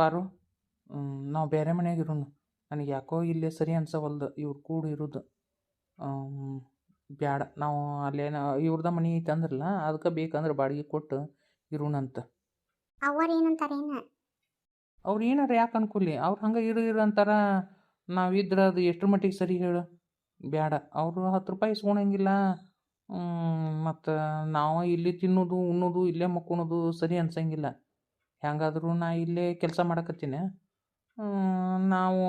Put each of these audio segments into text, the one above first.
ಪಾರು ನಾವು ಬೇರೆ ಮನೆಯಾಗ ಇರೋನು. ನನಗೆ ಯಾಕೋ ಇಲ್ಲೇ ಸರಿ ಅನ್ಸವಲ್ದು. ಇವ್ರು ಕೂಡ ಇರೋದು. ಬ್ಯಾಡ. ನಾವು ಅಲ್ಲೇನ ಇವ್ರದ ಮನೆ ಐತೆ ಅಂದ್ರಲ್ಲ ಅದಕ್ಕೆ ಬೇಕಂದ್ರೆ ಬಾಡಿಗೆ ಕೊಟ್ಟು ಇರೋಣಂತ. ಏನಂತಾರೇನ ಅವ್ರು ಏನಾರ ಯಾಕೆ ಅನ್ಕೂಲಿ? ಅವ್ರು ಹಂಗೆ ಇರು ಇರು ಅಂತಾರ ನಾವಿದ್ರೆ ಅದು ಎಷ್ಟ್ರ ಮಟ್ಟಿಗೆ ಸರಿ ಹೇಳು? ಬ್ಯಾಡ. ಅವರು ಹತ್ತು ರೂಪಾಯಿ ಇಸ್ಕೊಳಂಗಿಲ್ಲ ಮತ್ತು ನಾವು ಇಲ್ಲಿ ತಿನ್ನೋದು ಉಣ್ಣೋದು ಇಲ್ಲೇ ಮಕ್ಕೊಳೋದು ಸರಿ ಅನ್ಸಂಗಿಲ್ಲ. ಹೆಂಗಾದ್ರೂ ನಾ ಇಲ್ಲೇ ಕೆಲಸ ಮಾಡಕತ್ತೀನಿ. ನಾವು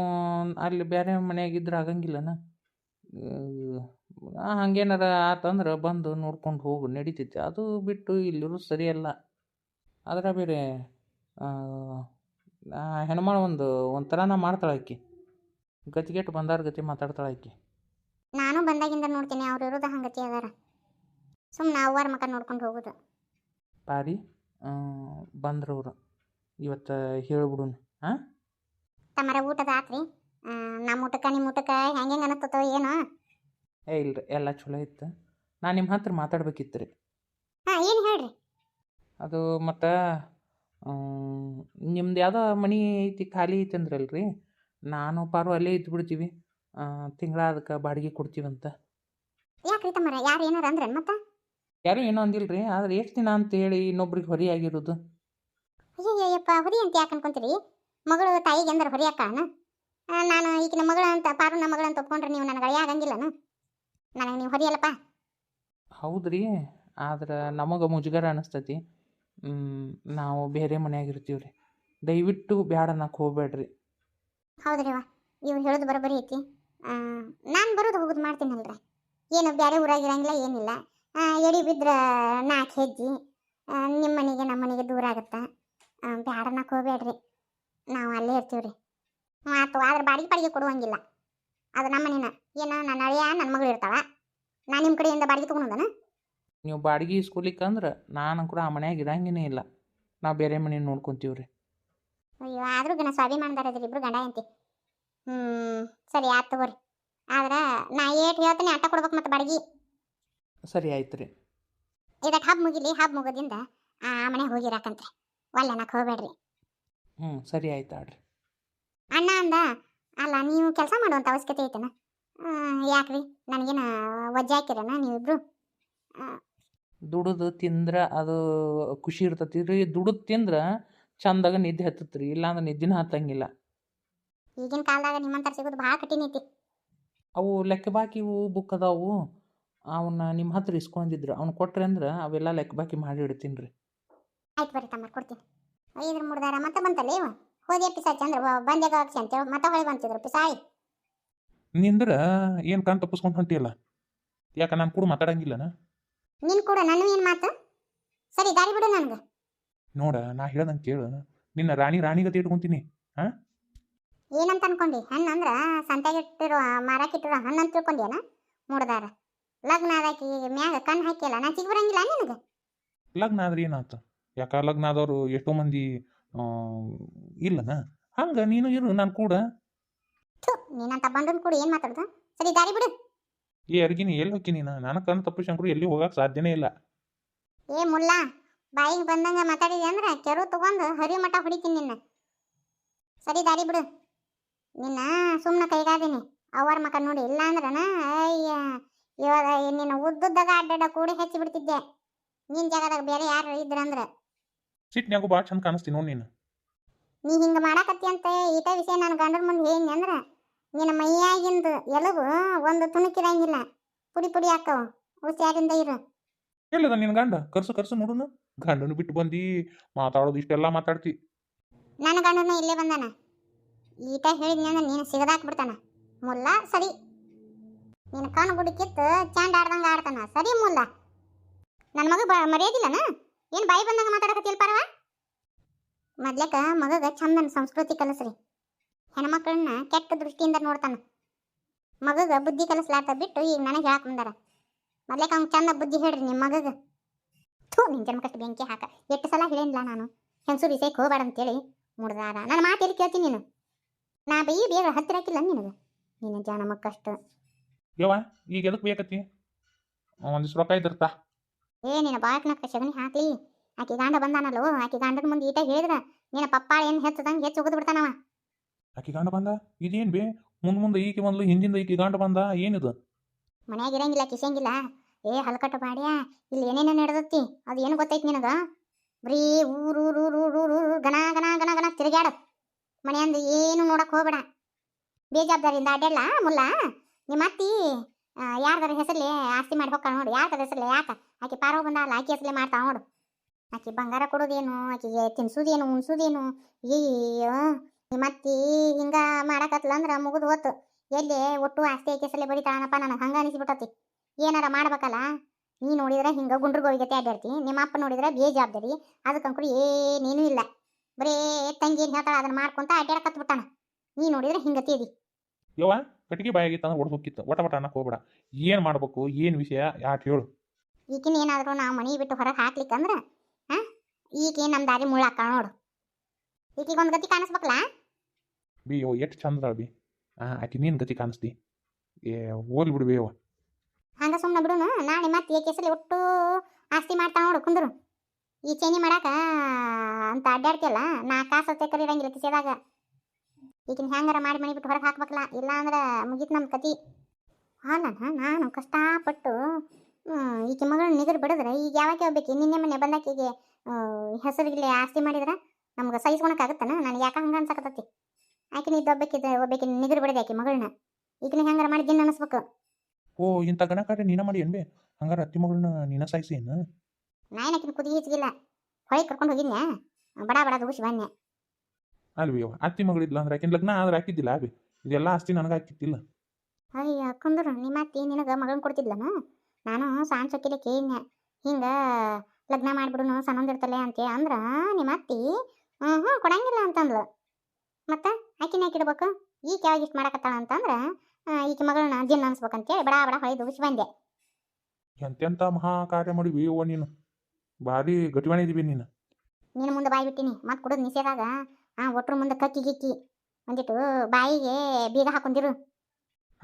ಅಲ್ಲಿ ಬೇರೆ ಮನ್ಯಾಗಿದ್ರೆ ಆಗಂಗಿಲ್ಲನ? ಹಂಗೇನಾರ ಆತಂದ್ರೆ ಬಂದು ನೋಡ್ಕೊಂಡು ಹೋಗು ನಡೀತೈತಿ. ಅದು ಬಿಟ್ಟು ಇಲ್ಲಿರು ಸರಿಯಲ್ಲ. ಅದರ ಬೇರೆ ಹೆಣ್ಮಾಳ ಒಂದು ಒಂಥರ ನಾ ಒಂಥರನ ಮಾಡ್ತಾಳೆ ಆಕಿ. ಗತಿಗೆಟ್ಟು ಬಂದಾರ ಗತಿ ಮಾತಾಡ್ತಾಳೆ ಆಕಿ. ನಾನು ಬಂದಾಗಿಂದ ನೋಡ್ತೀನಿ ಅವ್ರು ಇರೋದು ಹಂಗತಿ ಅದಾರ. ಸುಮ್ಮನೆ ಅವ್ವಾರ ಮಕ್ಕ ನೋಡ್ಕೊಂಡು ಹೋಗೋದು. ಪಾರಿ ಬಂದ್ರವ್ರು ಇವತ್ತು ಹೇಳ್ಬಿಡುನು ಹಾಂ ತಮ್ಮರ ಊಟದ ಆತ್ರಿ. ನಮ್ಮ ಊಟಕ್ಕೆ ನಿಮ್ಮ ಊಟಕ್ಕೆ ಹೆಂಗೆ ಹೆಂಗೆ ಅನಿಸ್ತತೋ ಏನೋ? ಏ ಇಲ್ರಿ ಎಲ್ಲ ಚಲೋ ಇತ್ತು. ನಾನು ನಿಮ್ಮ ಹತ್ರ ಮಾತಾಡ್ಬೇಕಿತ್ತು ರೀ ಹಾಂ ಏನು ಹೇಳ್ರಿ? ಅದು ಮತ್ತು ನಿಮ್ದು ಯಾವುದೋ ಮನೆ ಐತಿ ಖಾಲಿ ಐತಿ ಅಂದ್ರಲ್ರಿ. ನಾನು ಪಾರು ಅಲ್ಲೇ ಇದ್ದು ಬಿಡ್ತೀವಿ ತಿಂಗಳ ಅದಕ್ಕೆ ಬಾಡಿಗೆ ಕೊಡ್ತೀವಂತ. ಯಾಕ್ರಿ ತಮ್ಮರ? ಯಾರು ಏನಾರ ಅಂದ್ರೇನು ಮತ್ತೆ? ಯಾರು ಏನೋ ಅಂದಿಲ್ರಿ ಆದ್ರೆ ಎಷ್ಟು ದಿನ ಅಂತ ಹೇಳಿ ಇನ್ನೊಬ್ರಿಗೆ ಹೊರಿ ಹೊರಿ ಅಂತ ಯಾಕೆ ಅನ್ಕೊಂತೀರಿ? ಮಗಳು ತಾಯಿಗೆ ಅಂದ್ರೆ ಹೊರಿ ಅಕ್ಕನ? ನಾನು ಈಗಿನ ಮಗಳು ಅಂತ ಪಾರು ನಮ್ಮ ಮಗಳ ಅಂತ ಒಪ್ಕೊಂಡ್ರೆ ನೀವು ನನಗೆ ಆಗಂಗಿಲ್ಲನು? ನನಗೆ ನೀವು ಹೊರಿಯಲ್ಲಪ್ಪ. ಹೌದ್ರಿ ಆದ್ರೆ ನಮಗೆ ಮುಜುಗರ ಅನಿಸ್ತತಿ. ನಾವು ಬೇರೆ ಮನ್ಯಾಗ ಇರ್ತೀವಿ ರೀ ದಯವಿಟ್ಟು ಬ್ಯಾಡ ಅನ್ನಕ್ಕೆ ಹೋಗ್ಬೇಡ್ರಿ. ಹೌದ್ರಿವ ಇವ್ರು ಹೇಳೋದು ಬರೋಬ್ಬರಿ ಐತಿ. ನಾನು ಬರೋದು ಹೋಗೋದು ಮಾಡ್ತೀನಲ್ರಿ. ಏನು ಬೇರೆ ಊರಾಗ ಇರಂಗಿಲ್ಲ ಏನಿಲ್ಲ ಎಡಿ ಬಿದ್ರೆ ನಾಲ್ಕು ಹೆಜ್ಜಿ. ನಿಮ್ಮ ಮನೆಗೆ ನಮ್ಮ ಮನೆಗೆ ದೂರ ಆಗುತ್ತೆ? ಅನ್ನಕ್ಕೆ ಹೋಗ್ಬೇಡ್ರಿ. ನಾವು ಅಲ್ಲೇ ಇರ್ತೀವಿ ರೀ ಆತು ಆದ್ರೆ ಬಾಡಿಗೆ ಬಾಡಿಗೆ ಕೊಡುವಂಗಿಲ್ಲ. ಅದು ನಮ್ಮ ಮನೇನ. ಏನ ನನ್ನ ಅಳಿಯ ನನ್ನ ಮಗಳು ಇರ್ತಾಳ. ನಾನು ನಿಮ್ಮ ಕಡೆಯಿಂದ ಬಾಡಿಗೆ ತೊಗೊಂಡನ ನೀವು ಬಾಡಿಗೆ ಇಸ್ಕೊಲಿಕ್ಕಂದ್ರೆ ನಾನು ಕೂಡ ಆ ಮನ್ಯಾಗ ಇರಂಗೇ ಇಲ್ಲ. ನಾವು ಬೇರೆ ಮನೆ ನೋಡ್ಕೊಂತೀವಿ ರೀ ಅಯ್ಯೋ ಆದ್ರೂ ಗಣ ಸ್ವಾಭಿಮಾನದಾರದ್ರಿ ಇಬ್ರು ಗಂಡ ಅಂತಿ ಹ್ಞೂ ಸರಿ ಆಯ್ತು ತಗೋರಿ. ಆದ್ರೆ ನಾ ಏಟ್ ಹೇಳ್ತೀನಿ ಆಟ ಕೊಡ್ಬೇಕು ಮತ್ತೆ ಬಾಡಿಗೆ. ಸರಿ ಆಯ್ತು ರೀ ಇದಕ್ಕೆ ಹಬ್ಬ ಮುಗಿಲಿ ಹಬ್ಬ ಮುಗೋದಿಂದ ಆ ಮನೆಗೆ ಹೋಗಿರಾಕಂತ್ರಿ. ಒಲ್ಲೆನಕ್ಕೆ ಹೋಗ್ಬೇಡ್ರಿ. ಹ್ಞೂ ಸರಿ ಆಯ್ತು ಆಡ್ರಿ. ಅಣ್ಣ ಅಂದ ಅಲ್ಲ ನೀವು ಕೆಲಸ ಮಾಡುವಂಥ ಅವಶ್ಯಕತೆ ಐತೆನ? ಯಾಕ್ರಿ? ನನಗೇನ ವಜ್ಜೆ ಹಾಕಿರನ ನೀವಿಬ್ರು? ದುಡಿದು ತಿಂದ್ರ ಅದು ಖುಷಿ ಇರ್ತತಿ ರೀ ದುಡಿದು ತಿಂದ್ರ ಚಂದಾಗ ನಿದ್ದೆ ಹತ್ತತ್ ರೀ ಇಲ್ಲಾಂದ್ರೆ ನಿದ್ದೆನ ಹತ್ತಂಗಿಲ್ಲ. ಈಗಿನ ಕಾಲದಾಗ ನಿಮ್ಮಂತರ ಸಿಗೋದು ಭಾಳ ಕಠಿಣ ಐತಿ. ಅವು ಲೆಕ್ಕ ಬಾಕಿವು ಬುಕ್ ಅದಾವು ಅವನ್ನ ನಿಮ್ಮ ಹತ್ರ ಇಸ್ಕೊಂಡಿದ್ರು ಅವ್ನು ಕೊಟ್ರಿ ಅಂದ್ರೆ ಅವೆಲ್ಲ ಲೆಕ್ಕ ಬಾಕಿ ಮಾಡಿ ಇಡ್ತೀನಿ ರೀ. ಆಯ್ತು ಬರ್ರಿ ತಮ್ಮ ಕೊಡ್ತೀನಿ. ಐದ್ರ ಮುಡ್ದಾರ ಮತ್ತೆ ಬಂತಲ್ಲ ಇವ? ಹೋದಿ ಪಿಸಾಚಿ ಅಂದ್ರೆ ಬಂದ್ಯಾಗ ಹಾಕ್ಸಿ ಅಂತೇಳಿ ಮತ್ತೆ ಹೊಳೆ ಬಂತಿದ್ರು ಪಿಸಾಯಿ ನಿಂದ್ರ ಏನು ಕಾಣ್ ತಪ್ಪಿಸ್ಕೊಂಡು ಹೊಂಟಿಯಲ್ಲ? ಯಾಕ ನಾನು ಕೂಡ ಮಾತಾಡಂಗಿಲ್ಲನ? ನಿನ್ ಕೂಡ ನಾನು ಏನು ಮಾತು? ಸರಿ ದಾರಿ ಬಿಡು ನನ್ಗೆ. ನೋಡ ನಾ ಹೇಳ್ದಂಗೆ ಕೇಳು. ನಿನ್ನ ರಾಣಿ ರಾಣಿಗತಿ ಇಟ್ಕೊಂತೀನಿ ಏನಂತ ಅನ್ಕೊಂಡಿ? ಹಣ್ಣು ಅಂದ್ರ ಸಂತೆಗಿಟ್ಟಿರೋ ಮಾರಾಕಿಟ್ಟಿರೋ ಹಣ್ಣು ಅಂತ ತಿಳ್ಕೊಂಡ್ಯಾನ? ಮುಡ್ದಾರ ಲಗ್ನ ಆದಾಕಿ ಮ್ಯಾಗ ಕಣ್ಣು ಹಾಕಿಲ್ಲ ನಾ ಚಿಕ್ಕ ಬರಂಗಿಲ್ಲ ನಿನಗೆ? ಲಗ್ನ ಆದ್ರೆ ಏನಾಯ್ತು ಯಾಕ ಲಗ್ನ ಆದವರು ಎಷ್ಟೋ ಮಂದಿ ಇಲ್ಲನ? ಹಂಗ ನೀನು ಇರು ನಾನು ಕೂಡ. ಥು ನೀನಂತ ಬಂಡನ್ ಕೂಡ ಏನು ಮಾತಾಡ್ದ? ಸರಿ ದಾರಿ ಬಿಡು. ಏ ಅರ್ಗಿನಿ ಎಲ್ಲಿ ಹೋಗಿ ನೀನು? ನಾನು ಕಣ್ಣು ತಪ್ಪಿಸ್ಕೊಂಡ್ರು ಎಲ್ಲಿ ಹೋಗಕ್ಕೆ ಸಾಧ್ಯನೇ ಇಲ್ಲ. ಏ ಮುಲ್ಲಾ ಬಾಯಿಗೆ ಬಂದಂಗ ಮಾತಾಡಿದೆ ಅಂದ್ರೆ ಕೆರು ತಗೊಂಡು ಹರಿ ಮಠ ಹೊಡಿತೀನಿ ನಿನ್ನ. ಸರಿ ದಾರಿ ಬಿಡು. ನಿನ್ನ ಸುಮ್ಮನೆ ಕೈಗಾದೀನಿ. ಅವರ ಮಕ ನೋಡಿ ಇಲ್ಲ ಅಂದ್ರನ ಅಯ್ಯ ಇವಾಗ ನಿನ್ನ ಉದ್ದುದ್ದಾಗ ಅಡ್ಡಾಡ ಕೂಡಿ ಹೆಚ್ಚಿ ಬಿಡ್ತಿದ್ದೆ. ನಿನ್ ಜಾಗದಾಗ ಬೇರೆ ಯಾರು ಇದ್ರಂದ್ರ. ಸಿಟ್ನ್ಯಾಗು ಭಾಳ ಚಂದ ಕಾಣಿಸ್ತೀನಿ ನೋಡಿ ನೀನು. ನೀ ಹಿಂಗ ಮಾಡಾಕತ್ತಿ ಅಂತ ಈಟ ವಿಷಯ ನನ್ನ ಗಂಡನ ಮುಂದೆ ಹೇಳಿ ಅಂದ್ರ ನಿನ್ನ ಮೈಯಾಗಿಂದ ಎಲುಬು ಒಂದು ತುಣುಕಿರಂಗಿಲ್ಲ ಪುಡಿ ಪುಡಿ ಹಾಕವ. ಹುಷಾರಿಂದ ಇರು. ಎಲ್ಲದ ನಿನ್ನ ಗಂಡ? ಕರ್ಸು ಕರ್ಸು ನೋಡುನು. ಗಂಡನು ಬಿಟ್ಟು ಬಂದಿ ಮಾತಾಡೋದು ಇಷ್ಟೆಲ್ಲ ಮಾತಾಡ್ತಿ. ನನ್ನ ಗಂಡನು ಇಲ್ಲೇ ಬಂದಾನ. ಈತ ಹೇಳಿದ್ ಅಂದ್ರೆ ನೀನು ಸಿಗದಾಕ್ ಬಿಡ್ತಾನ. ಮುಲ್ಲ ಸರಿ. ನಿನ್ನ ಕಣ್ಣು ಗುಡಿ ಕಿತ್ತು ಚಾಂಡ್ ಆಡ್ದಂಗ ಆಡ್ತಾನ. ಸರಿ ಮುಲ್ಲ. ನನ್ನ ಮಗ ಮರ್ಯಾದಿಲ್ಲನ? ಏನು ಬಾಯಿ ಬಂದಂಗ ಮಾತಾಡಕತ್ತಿಲ್ ಪರವ? ಮೊದ್ಲೇಕ ಮಗಗ ಚಂದನ ಸಂಸ್ಕೃತಿ ಕಲಸ್ರಿ. ಹೆಣ್ಮಕ್ಳನ್ನ ಕೆಟ್ಟ ದೃಷ್ಟಿಯಿಂದ ನೋಡ್ತಾನ. ಮಗಗ ಬುದ್ಧಿ ಕಲಿಸ್ಲಾರ್ದ ಬಿಟ್ಟು ಈಗ ನನಗೆ ಹೇಳಕ್ ಬಂದಾರ. ಮೊದ್ಲೇಕ ಅವ್ನು ಚಂದ ಬುದ್ಧಿ ಹೇಳ್ರಿ ನಿಮ್ಮ ಮಗಗ. ಥೂ, ನಿನ್ ಜನ್ಮಕಷ್ಟು ಬೆಂಕಿ ಹಾಕ. ಎಷ್ಟು ಸಲ ಹೇಳಿಲ್ಲ ನಾನು? ಹೆಂಗಸು ಬಿಸೈಕ್ ಹೋಗ್ಬೇಡ ಅಂತೇಳಿ ಮುಡ್ದಾರ. ನನ್ನ ಮಾತೇಳಿ ಕೇಳ್ತೀನಿ ನೀನು? ನಾ ಬೈ ಬೇಗ ಹತ್ತಿರ ಹಾಕಿಲ್ಲ ನಿನಗೆ. ನಿನ್ನ ಜಾನ ಮಕ್ಕಷ್ಟು ಯವ್ವ, ಈಗ ಎದಕ್ಕೆ ಬೇಕತ್ತಿ ಒಂದಿಷ್ಟು ರೊಕ್ಕ ಇದ್ದಿರ್ತಾ? ಏ ನಿನ್ನ ಬಾಯಕ್ನಕ್ಕ ಶಗಣಿ ಹಾಕ್ಲಿ. ಆಕಿ ಗಾಂಡ ಬಂದಾನಲ್ಲೋ ಆಕಿ ಗಂಡನ ಮುಂದೆ ಈಟ ಹೇಳಿದ್ರ ನಿನ್ನ ಪಪ್ಪ ಏನು ಹೆಚ್ಚದಂಗೆ ಹೆಚ್ಚು ಒಗದು ಬಿಡ್ತಾನವ. ಆಕಿ ಗಂಡ ಬಂದ? ಇದೇನ್ ಬೇ? ಮುಂದ್ ಮುಂದೆ ಈಕಿ ಬಂದ್ಲು ಹಿಂದಿಂದ ಈಕಿ ಗಂಡ ಬಂದ? ಏನಿದು? ಮನ್ಯಾಗ ಇರಂಗಿಲ್ಲ ಕಿಸಂಗಿಲ್ಲ. ಏ ಹಲ್ಕಟ್ಟು ಮಾಡ್ಯ? ಇಲ್ಲಿ ಏನೇನೋ ನಡೆದತ್ತಿ ಅದು ಏನು ಗೊತ್ತೈತಿ ನಿನಗ? ಬರೀ ಊರು ಊರು ಊರು ಊರು ಊರು ಊರು ಗನ ಗನ ಗನ ಗನ ತಿರುಗಾಡ ಮನೆಯಂದು ಏನು ನೋಡಕ್ ಹೋಗ್ಬೇಡ. ಬೇಜವಾಬ್ದಾರಿಯಿಂದ ಅಡ್ಡಲ್ಲ ಮುಲ್ಲ? ನಿಮ್ಮ ಅತ್ತಿ ಯಾರ್ದಾರ ಹೆಸರ್ಲಿ ಆಸ್ತಿ ಮಾಡಿ ಹೋಗ್ತಾಳ ನೋಡಿ. ಯಾರ್ದಾರ ಹೆಸರ್ಲಿ ಯಾಕ? ಆಕಿ ಪಾರೋ ಬಂದಾಳ ಆಕೆ ಅಸಲೇ ಮಾಡ್ತಾ ನೋಡು. ಆಕೆ ಬಂಗಾರ ಕೊಡೋದೇನು ಆಕೆಗೆ ತಿನ್ಸೋದೇನು, ಉಣ್ಸುದೇನು ಅಯ್ಯೋ ನಿಮ್ಮ ಅತ್ತಿ ಹಿಂಗ ಮಾಡಾಕತ್ಲ ಅಂದ್ರ ಮುಗಿದು ಹೊತ್ತು. ಎಲ್ಲಿ ಒಟ್ಟು ಆಸ್ತಿ ಆಕೆ ಹೆಸರ್ಲಿ ಬಡಿತಾಳನಪ್ಪ ನನಗೆ ಹಂಗ ಅನಿಸ್ಬಿಟ್ಟತಿ. ಏನಾರ ಮಾಡ್ಬೇಕಲ್ಲ? ನೀ ನೋಡಿದ್ರೆ ಹಿಂಗ ಗುಂಡ್ರಗೋಗಿಗತ್ತೆ ಅಡ್ಡಾಡ್ತಿ ನಿಮ್ಮ ಅಪ್ಪ ನೋಡಿದ್ರೆ ಬೇಜವಾಬ್ದಾರಿ ಅದಕ್ಕಂಕರು ಏನೇನೂ ಇಲ್ಲ. ಬರೇ ತಂಗಿ ಏನ್ ಹೇಳ್ತಾಳ ಅದನ್ನ ಮಾಡ್ಕೊಂತ ಅಡ್ಡಾಡಕತ್ ಬಿಟ್ಟಾನ. ನೀ ನೋಡಿದ್ರೆ ಹಿಂಗತಿ ಯವ್ವ, ಕಟ್ಟಿಗೆ ಬಾಯಾಗಿತ್ತು ಅಂದ್ರೆ ಒಡ್ದು ಹೋಗಿತ್ತು ಒಟ ಒಟ ಅನ್ನಕ್ಕೆ ಹೋಗ್ಬೇಡ. ಏನು ಮಾಡ್ಬೇಕು, ಏನು ವಿಷಯ, ಯಾಕೆ ಹೇಳು. ಈಗಿನ ಏನಾದರೂ ನಾವು ಮನೆ ಬಿಟ್ಟು ಹೊರಗೆ ಹಾಕ್ಲಿಕ್ಕಂದ್ರೆ ಹಾಂ? ಈಗ ನಮ್ಮ ದಾರಿ ಮುಳ್ಳಾಕ ನೋಡು. ಈಕಿಗೆ ಒಂದು ಗತಿ ಕಾಣಿಸ್ಬೇಕಲ್ಲ ಬಿ ಓ ಎಷ್ಟು ಚಂದ ಬಿ. ಹಾಂ ಆಕಿ ನೀನು ಗತಿ ಕಾಣಿಸ್ತಿ ಏ ಓಲ್ ಬಿಡು ಬಿ ಹಂಗ ಸುಮ್ಮನೆ ಬಿಡುನು ನಾಳೆ ಮತ್ತೆ ಈ ಕೇಸಲ್ಲಿ ಒಟ್ಟು ಆಸ್ತಿ ಮಾಡ್ತಾ ನೋಡು ಕುಂದ್ರು. ಈ ಚೇನಿ ಮಾಡಾಕ ಅಂತ ಅಡ್ಡಾಡ್ತಿಯಲ್ಲ ನಾ ಕಾಸು ತೆಕ್ಕರಿ ಇರಂಗಿಲ್ಲ ಕಿಸೆದಾಗ. ಈಕಿನ ಹೆಂಗಾರ ಮಾಡಿ ಮನೆ ಬಿಟ್ಟು ಹೊರಗೆ ಹಾಕ್ಬೇಕಲ್ಲ ಇಲ್ಲ ಅಂದ್ರೆ ಮುಗೀತು ನಮ್ಮ ಕತಿ. ಅಲ್ಲ ನಾನು ಕಷ್ಟಪಟ್ಟು ಹ್ಮ್, ಈಕಿ ಮಗಳನ್ನ ನಿಗರ್ ಬಿಡಿದ್ರೆ ಈಗ ಯಾವಾಗ ಹೋಗ್ಬೇಕು ನಿನ್ನೆ ಮೊನ್ನೆ ಬಂದಾಕಿಗೆ ಹೆಸರಿಗೆ ಆಸ್ತಿ ಮಾಡಿದ್ರೆ ನಮ್ಗೆ ಸಹಿಸ್ಕೊಳಕ್ಕಾಗತ್ತಾನ ನನಗೆ ಯಾಕೆ ಹಂಗೆ ಅನ್ಸಕತ್ತತಿ? ಆಕಿನ ಇದ್ದು ಒಬ್ಬಾಕಿದ ಒಬ್ಬಾಕಿನ ನಿಗರ್ ಬಿಡದೆ ಆಕೆ ಮಗಳನ್ನ. ಈಗಿನ ಹೆಂಗಾರ ಮಾಡಿ ದಿನ ಅನಿಸ್ಬೇಕು ಓ ಇಂಥ ಗಣಕಾಟ ನೀನ ಮಾಡಿ ಏನ್ಬೇ? ಹಂಗಾರ ಅತ್ತಿ ಮಗಳನ್ನ ನೀನ ಸಾಯಿಸಿ ಏನು? ನಾಯನಕಿನ ಕುದಿ ಹೆಚ್ಚಿಗಿಲ್ಲ ಹೊಳೆ ಕರ್ಕೊಂಡು ಹೋಗಿದ್ನ್ಯಾ? ಬಡ ಬಡ ದೂಸಿ ಬನ್ನೆ ಅಲ್ವಿ ಯೋ ಅತ್ತಿ ಮಗಳಿದ್ಲ ಅಂದ್ರೆ ಆಕಿನ ಲಗ್ನ ಆದ್ರೆ ಹಾಕಿದ್ದಿಲ್ಲ ಅಬಿ ಇದೆಲ್ಲ ಆಸ್ತಿ ನನಗೆ ಹಾಕಿತ್ತಿಲ್ಲ ಅಯ್ಯ ಕುಂದ್ರು ನಿಮ್ಮ ಅತ್ತಿ ನಿನಗೆ ಮಗಳನ್ನ ಕೊಡ್ತಿದ್ಲನ? ನಾನು ಸಣ್ಣ ಸೊಕ್ಕಿಲೆ ಹಿಂಗೆ ಹಿಂಗ ಲಗ್ನ ಮಾಡ್ಬಿಡುನು ಸಣ್ಣಂದಿರ್ತಲೆ ಅಂತ ಅಂದ್ರೆ ನಿಮ್ಮ ಅತ್ತಿ ಹ್ಞೂ ಹ್ಞೂ ಕೊಡಂಗಿಲ್ಲ ಅಂತಂದ್ಲು. ಮತ್ತೆ ಆಕಿನ ಹಾಕಿಡ್ಬೇಕು ಈ ಕೆಳಗೆ ಇಷ್ಟು ಮಾಡಕತ್ತಾಳ ಅಂತಂದ್ರೆ ಈಕೆ ಮಗಳನ್ನ ದಿನ ಅನ್ಸ್ಬೇಕಂತೇಳಿ ಬಡ ಬಡ ಹೊಯ್ದು ಉಸಿ ಬಂದೆ. ಎಂತೆಂತ ಮಹಾ ಕಾರ್ಯ ಮಾಡಿವಿ ಓ ನೀನು? ಭಾರಿ ಗಟಿವಾಣಿ ಇದೀವಿ ನೀನು. ನೀನು ಮುಂದೆ ಬಾಯಿ ಬಿಟ್ಟಿನಿ. ಮತ್ತೆ ಕುಡಿದು ನಿಸೇದಾಗ ಆ ಒಟ್ರ ಮುಂದೆ ಕಕ್ಕಿ ಗಿಕ್ಕಿ ಒಂದಿಟ್ಟು ಬಾಯಿಗೆ ಬೀಗ ಹಾಕೊಂಡಿರು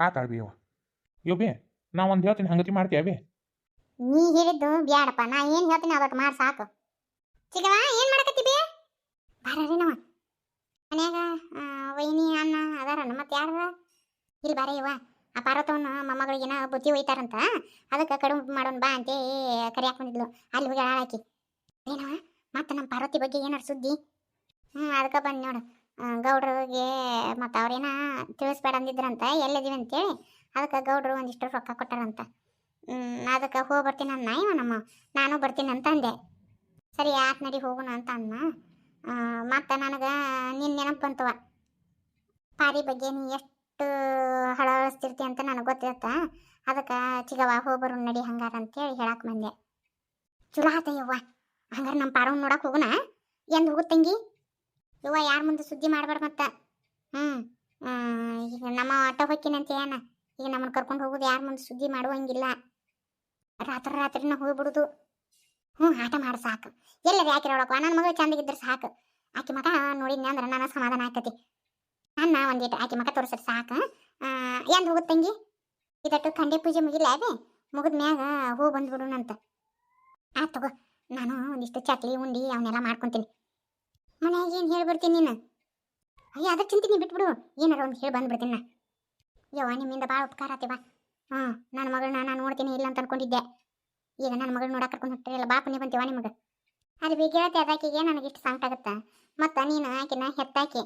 ಆತಾಳ್ಬಿ ಯವ್ವ. ಯೋ ಬೇ ನಾ ಒಂದು ಹೇಳ್ತೀನಿ, ಹಂಗತಿ ಮಾಡ್ತೀವಿ ನೀ ಹೇಳಿದ್ದು ಬ್ಯಾಡಪ್ಪ, ನಾ ಏನ್ ಹೇಳ್ತೀನಿ ಅದಕ್ಕೆ ಮಾಡಿ ಸಾಕು. ಚಿಗವ ಏನ್ ಮಾಡಕತ್ತಿ ಬೇ? ಬಾರ್ರಿ ನಾವ. ಮನ್ಯಾಗ ವೈನಿ, ಅಣ್ಣ ಅದರ ಮತ್ತೆ ಯಾರ ಇಲ್ಲಿ ಬಾರ ಇವ. ಆ ಪಾರ್ವತವನ್ನ ಮೊಮ್ಮಗಳಿಗೇನ ಬುದ್ಧಿ ಒಯ್ತಾರಂತ. ಅದಕ್ಕೆ ಕಡಿಮೆ ಮಾಡೋಣ ಬಾ ಅಂತ ಕರಿ ಹಾಕೊಂಡಿದ್ಲು ಅಲ್ಲಿ ಹೋಗಿ ಹಾಳಾಕಿ ಏನವ ಮತ್ತೆ ನಮ್ಮ ಪಾರ್ವತಿ ಬಗ್ಗೆ ಏನಾರು ಸುದ್ದಿ? ಹ್ಞೂ ಅದಕ್ಕೆ ಬಂದು ನೋಡು. ಗೌಡ್ರಿಗೆ ಮತ್ತು ಅವ್ರೇನ ತಿಳಿಸ್ಬೇಡ ಅಂದಿದ್ರಂತ ಎಲ್ಲಿದೀವಿ ಅಂತೇಳಿ. ಅದಕ್ಕೆ ಗೌಡ್ರು ಒಂದಿಷ್ಟು ರೊಕ್ಕ ಕೊಟ್ಟಾರಂತ. ಅದಕ್ಕೆ ಹೋಗಿ ಬರ್ತೀನಿ ಅನ್ನ ಇವನಮ್ಮ ನಾನು ಬರ್ತೀನಿ ಅಂತ ಅಂದೆ. ಸರಿ, ಯಾಕೆ ನಡಿ ಹೋಗೋಣ ಅಂತ ಅನ್ನ ಮತ್ತು ನನಗೆ ನಿನ್ನ ನೆನಪು ಬಂತವ ಪಾರಿ ಬಗ್ಗೆ ನೀ ಎಷ್ಟು ಹಳಸ್ತಿರ್ತಿ ಅಂತ ನನಗೆ ಗೊತ್ತಿರತ್ತ. ಅದಕ್ಕೆ ಚಿಗವ ಹೋಗ್ಬರು ನಡಿ ಹಂಗಾರ ಅಂತೇಳಿ ಹೇಳಕ್ಕೆ ಬಂದೆ. ಚಲೋ ಆತ ಯವ್ವ. ಹಂಗಾರೆ ನಮ್ಮ ಪಾರವ್ ನೋಡಕ್ಕೆ ಹೋಗೋಣ? ಎಂದು ಹೋಗುತ್ತಂಗಿ ಯವ್ವ, ಯಾರ ಮುಂದೆ ಸುದ್ದಿ ಮಾಡ್ಬಾರ್ದು ಮತ್ತೆ? ಹ್ಞೂ ಈಗ ನಮ್ಮ ಆಟೋ ಹೊಕ್ಕಿನಂತ ಏನ? ಈಗ ನಮ್ಮನ್ನು ಕರ್ಕೊಂಡು ಹೋಗೋದು ಯಾರ ಮುಂದೆ ಸುದ್ದಿ ಮಾಡುವಂಗಿಲ್ಲ. ರಾತ್ರಿ ರಾತ್ರಿನ ಹೋಗ್ಬಿಡುದು. ಹ್ಞೂ ಆಟ ಮಾಡಿ ಸಾಕು. ಎಲ್ಲ ಯಾಕೆ ನೋಡಕ್ಕ ನನ್ನ ಮಗಳು ಚಂದಗಿದ್ರೆ ಸಾಕು. ಆಕೆ ಮಗ ನೋಡಿದ್ನಿ ಅಂದ್ರೆ ನನ್ನ ಸಮಾಧಾನ ಆಕತಿ. ನನ್ನ ಒಂದಿಟ್ಟು ಆಕೆ ಮಗ ತೋರಿಸ್ರಿ ಸಾಕು ಎಂದ್ ಹೋಗುತ್ತೆ ತಂಗಿ? ಇದಟ್ಟು ಖಂಡಿ ಪೂಜೆ ಮುಗಿಲ್ಲ ಅದೇ? ಮುಗಿದ ಮ್ಯಾಗ ಹೋಗಿ ಬಂದ್ಬಿಡೋಣಂತ ಆಯ್ತು ತಗೋ. ನಾನು ಒಂದಿಷ್ಟು ಚಕ್ಲಿ, ಉಂಡಿ ಅವನ್ನೆಲ್ಲ ಮಾಡ್ಕೊತೀನಿ. ಮನೆಯಾಗ ಏನು ಹೇಳ್ಬಿಡ್ತೀನಿ ನೀನು? ಅಯ್ಯ ಅದಕ್ಕೆ ಚಿಂತೀನಿ ಬಿಟ್ಬಿಡು. ಏನಾರ ಒಂದು ಹೇಳಿ ಬಂದ್ಬಿಡ್ತೀನಿ ನಾ. ಯವ್ವ, ನಿಮ್ಮಿಂದ ಭಾಳ ಉಪಕಾರ ಆತಿವ. ಬಾ ಹಾಂ ನನ್ನ ಮಗಳನ್ನ ನಾನು ನೋಡ್ತೀನಿ, ಇಲ್ಲ ಅಂತ ಅನ್ಕೊಂಡಿದ್ದೆ. ಈಗ ನನ್ನ ಮಗಳು ನೋಡಕ್ಕೆ ಕರ್ಕೊಂಡು ಹೊಟ್ಟಿರಲ್ಲ ಬಾ ಪುಣ್ಯ ಬಂತೀವ ನಿಮಗೆ. ಅಲ್ಲಿ ಬಿ ಅದಾಕಿಗೆ ನನಗಿಷ್ಟು ಸಂಕಟ ಆಗುತ್ತೆ. ಮತ್ತು ನೀನು ಆಕಿನ ಹೆತ್ತಾಕಿ,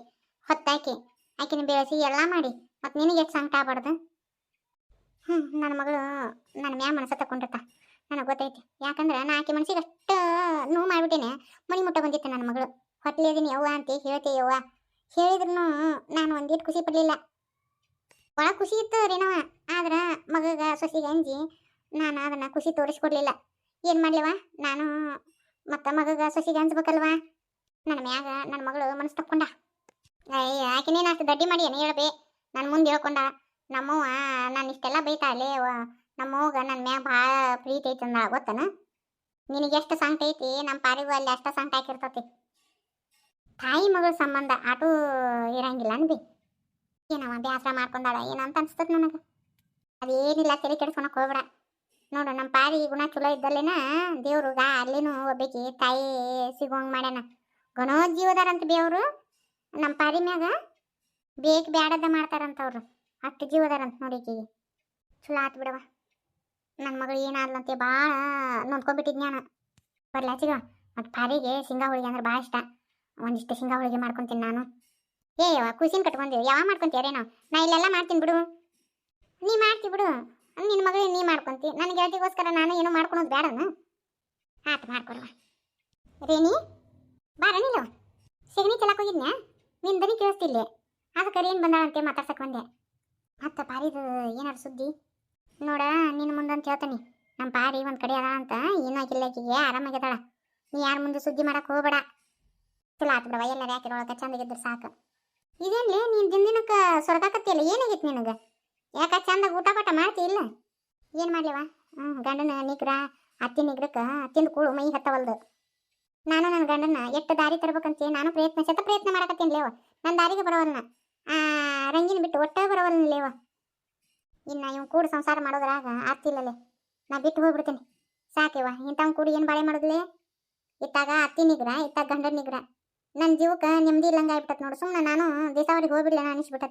ಹೊತ್ತಾಕಿ, ಆಕಿನ ಬೆಳೆಸಿ ಎಲ್ಲ ಮಾಡಿ, ಮತ್ತು ನಿನಗೆ ಸಂಕಟ ಆಗ್ಬಾರ್ದು? ಹ್ಞೂ ನನ್ನ ಮಗಳು ನನ್ನ ಮ್ಯಾ ಮನಸ ತಗೊಂಡಿರ್ತ ನನಗೆ ಗೊತ್ತೈತಿ, ಯಾಕಂದ್ರೆ ನಾ ಆಕೆ ಮನಸ್ಸಿಗೆ ಅಷ್ಟು ನೋವು ಮಾಡಿಬಿಟ್ಟೇನೆ, ಮಣಿ ಮುಟ್ಟ ಬಂದಿತ್ತು ನನ್ನ ಮಗಳು. ಹೊಟ್ಲಿದೀನಿ ಯವ್ವ ಅಂತ ಹೇಳ್ತೀಯವ್ವ ಹೇಳಿದ್ರು ನಾನು ಒಂದಿಟ್ಟು ಖುಷಿ ಪಡಲಿಲ್ಲ. ಭಾಳ ಖುಷಿ ಇತ್ತು ರೀನವ ಆದ್ರ ಮಗಗ, ಸೊಸಿಗೆ ಅಂಜಿ, ನಾನು ಅದನ್ನ ಖುಷಿ ತೋರಿಸ್ಕೊಡ್ಲಿಲ್ಲ. ಏನ್ ಮಾಡ್ಲಿವ? ನಾನು ಮತ್ತ ಮಗಗ, ಸೊಸಿಗೆ ಅಂಜ್ಬೇಕಲ್ವಾ? ನನ್ನ ಮ್ಯಾಗ ನನ್ನ ಮಗಳು ಮನಸ್ಸು ತಕ್ಕೊಂಡ ಆಕಿನೇನು ಅಷ್ಟು ದಡ್ಡಿ ಮಾಡಿ ಏನು ಹೇಳ್ಬೇ? ನನ್ನ ಮುಂದೆ ಹೇಳ್ಕೊಂಡ. ನಮ್ಮವ್ವ ನಾನು ಇಷ್ಟೆಲ್ಲ ಬೈತಾಳೆ ನಮ್ಮವ್ಗ ನನ್ನ ಮ್ಯಾಗ ಭಾಳ ಪ್ರೀತಿ ಐತಿ ಅಂದ ಗೊತ್ತನ? ನಿನಗೆ ಎಷ್ಟು ಸಂಕಟ ಐತಿ? ನಮ್ಮ ಪಾರಿಗೂ ಅಲ್ಲಿ ಅಷ್ಟ ಸಂಕಟ ಹಾಕಿರ್ತತಿ ತಾಯಿ ಮಗಳ ಸಂಬಂಧ ಆಟೂ ಇರಂಗಿಲ್ಲ ಅನ್ಬಿ ಏನವ ಬೇಸರ ಮಾಡ್ಕೊಂಡಾಳ ಏನಂತ ಅನ್ಸ್ತದ ನನಗೆ. ಅದೇನಿಲ್ಲ ಸರಿ ಕೆಡಿಸ್ಕೊಳಕ್ ಹೋಗ್ಬೇಡ. ನೋಡು ನಮ್ಮ ಪಾರಿ ಗುಣ ಚಲೋ ಇದ್ದಲ್ಲೇನ ಗಾ ಅಲ್ಲಿನೂ ಒಬ್ಬಕಿ ತಾಯಿ ಸಿಗೋಂಗ್ ಮಾಡ್ಯಾನ. ಗಣೋ ಜೀವದಾರಂತ ಬೇವ್ರು ನಮ್ಮ ಪಾರಿ ಮ್ಯಾಗ ಬೇಕ್ ಬ್ಯಾಡದ ಮಾಡ್ತಾರಂತ ಅವ್ರು ಅಷ್ಟು ಜೀವದಾರಂತ ನೋಡಿ ಈಕಿಗೆ. ಚಲೋ ಆತ್ ಬಿಡವ ನನ್ನ ಮಗಳು ಏನಾದ್ಲಂತೆ ಭಾಳ ನೊಂದ್ಕೊಂಡ್ಬಿಟ್ಟಿದ್ ನಾನು ಬರ್ಲಾಚಿಗ ಮತ್ತು ಪಾರಿಗೆ ಶೇಂಗಾ ಹೋಳಿಗೆ ಅಂದ್ರೆ ಭಾಳ ಇಷ್ಟ. ಒಂದಿಷ್ಟು ಶೇಂಗಾ ಹೋಳಿಗೆ ಮಾಡ್ಕೊತೀನಿ ನಾನು. ಏ, ಯವ್ವ, ಕುಸಿನ ಕಟ್ಕೊಂತೀವಿ ಯಾವ ಮಾಡ್ಕೊಂತೀಯರೇ ನಾವು ನಾ ಇಲ್ಲೆಲ್ಲ ಮಾಡ್ತೀನಿ ಬಿಡು. ನೀ ಮಾಡ್ತಿ ಬಿಡು. ನಿನ್ನ ಮಗಳು ನೀ ಮಾಡ್ಕೊಂತಿ. ನನ್ನ ಗೆಳತಿಗೋಸ್ಕರ ನಾನು ಏನೋ ಮಾಡ್ಕೊಳೋದು ಬೇಡನ ಆತು ಮಾಡ್ಕೊಡುವ ರೇಣಿ ಬಾರ ನೀನು ಸಗಣಿ ಚೆಲ್ಲಕ್ ಹೋಗಿದ್ನ್ಯಾ? ನಿನ್ ದನಿ ಕೇಳಿಸ್ತಿಲ್ಲ ಅದಕ್ಕೆ ಏನು ಬಂದಾಳಂತೆ ಮಾತಾಡ್ಸಕ್ ಬಂದೆ. ಮತ್ತ ಪಾರಿದು ಏನಾರು ಸುದ್ದಿ? ನೋಡ ನಿನ್ನ ಮುಂದಂತ ಹೇಳ್ತಾನೆ. ನಮ್ಮ ಪಾರಿ ಒಂದು ಕಡೆ ಅದ ಅಂತ. ಏನೂ ಆಗಿಲ್ಲ ಆಕಿಗೆ. ಆರಾಮಾಗ್ಯದಾಳ ನೀ ಯಾರ ಮುಂದೆ ಸುದ್ದಿ ಮಾಡಕ್ ಹೋಗ್ಬೇಡ. ಚಲೋ ಆತು ಬಿಡವ ಎಲ್ಲರೂ ಚಂದ ಚಂದಾಗಿದ್ರು ಸಾಕು. ಇದೇನ್ಲೇ ನೀನು ದಿನದಿನಕ್ಕೆ ಸೊರಗಾಕತ್ತಿಯಲ್ಲ ಏನಾಗಿತ್ತು ನಿನಗೆ? ಯಾಕ ಚಂದಾಗ ಊಟ ಪಾಟ ಮಾಡ್ತಿ ಇಲ್ಲ? ಏನು ಮಾಡ್ಲಿವ? ಹ್ಞೂ ಗಂಡನ ನಿಗ್ರ, ಅತ್ತಿ ನಿಗ್ರಕ್ಕೆ ಅತ್ತಿಂದ ಕೂಳು ಮೈ ಹತ್ತವಲ್ದು. ನಾನು ನನ್ನ ಗಂಡನ ಎಷ್ಟು ದಾರಿ ತರ್ಬೇಕಂತ, ನಾನು ಪ್ರಯತ್ನ ಶತ ಪ್ರಯತ್ನ ಮಾಡಕತ್ತೀನಿ ಲೇವ. ನನ್ನ ದಾರಿಗೆ ಬರೋವಲ್ನ. ಆ, ರಂಗಿನ ಬಿಟ್ಟು ಒಟ್ಟ ಬರೋವಲ್ನ ಲೇವ. ಇನ್ನು ಇವ್ ಕೂಡು ಸಂಸಾರ ಮಾಡೋದ್ರಾಗ ಆಗ್ತಿಲ್ಲಲೇ. ನಾ ಬಿಟ್ಟು ಹೋಗ್ಬಿಡ್ತೀನಿ. ಸಾಕಿವ ಇಂಥವ್ ಕೂಡ ಏನು ಬಾಳೆ ಮಾಡೋದ್ಲೇ? ಇತ್ತಾಗ ಅತ್ತಿ ನಿಗ್ರ, ಇತ್ತಾಗ ಗಂಡನ ನಿಗ್ರ. ನನ್ನ ಜೀವಕ್ಕೆ ನೆಮ್ಮದಿ ಇಲ್ಲಂಗೆ ಆಗ್ಬಿಟ್ಟತ್ ನೋಡು. ಸುಮ್ಮನೆ ನಾನು ದೇಸಾವರಿಗೆ ಹೋಗ್ಬಿಡ್ಲೇನ ಅನಿಸ್ಬಿಟ್ಟತಿ